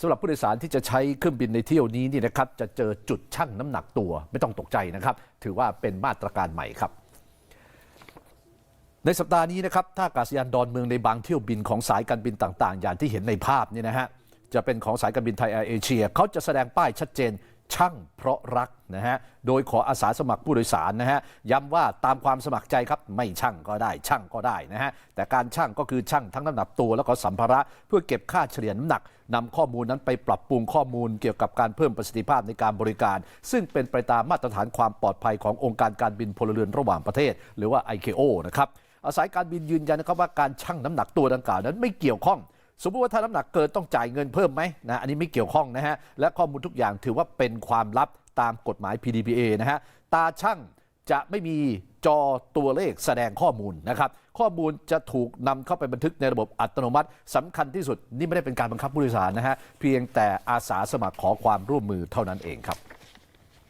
สำหรับผู้โดยสารที่จะใช้เครื่องบินในเที่ยวนี้นี่นะครับจะเจอจุดชั่งน้ำหนักตัวไม่ต้องตกใจนะครับ ถือว่าเป็นมาตรการใหม่ครับ ในสัปดาห์นี้นะครับท่าอากาศยานดอนเมืองในบางเที่ยวบินของสายการบินต่าง ๆ อย่างที่เห็นในภาพนี่นะฮะจะเป็นของสายการบินไทยแอร์เอเชียเขาจะแสดงป้ายชัดเจน ช่างเพราะรักนะฮะ โดยขออาสาสมัครผู้โดยสารนะฮะ ย้ำว่าตามความสมัครใจครับไม่ช่างก็ได้ช่างก็ได้นะฮะ แต่การช่างก็คือช่างทั้งน้ำหนักตัวแล้วก็สัมภาระเพื่อเก็บค่าเฉลี่ยน้ำหนักนำข้อมูลนั้นไปปรับปรุงข้อมูลเกี่ยวกับการเพิ่มประสิทธิภาพในการบริการ ซึ่งเป็นไปตามมาตรฐานความปลอดภัยขององค์การการบินพลเรือนระหว่างประเทศ หรือว่า ICAO นะครับอาศัยการบินยืนยันนะครับว่าการชั่งน้ำหนักตัวดังกล่าวนั้นไม่เกี่ยวข้อง สมมติว่าถ้าน้ำหนักเกินต้องจ่ายเงินเพิ่มไหมนะอันนี้ไม่เกี่ยวข้องนะฮะและข้อมูลทุกอย่างถือว่าเป็นความลับตามกฎหมาย PDPA นะฮะตาช่างจะไม่มีจอตัวเลขแสดงข้อมูลนะครับข้อมูลจะถูกนำเข้าไปบันทึกในระบบอัตโนมัติสำคัญที่สุดนี่ไม่ได้เป็นการบังคับผู้โดยสารนะฮะเพียงแต่อาสาสมัครขอความร่วมมือเท่านั้นเองครับ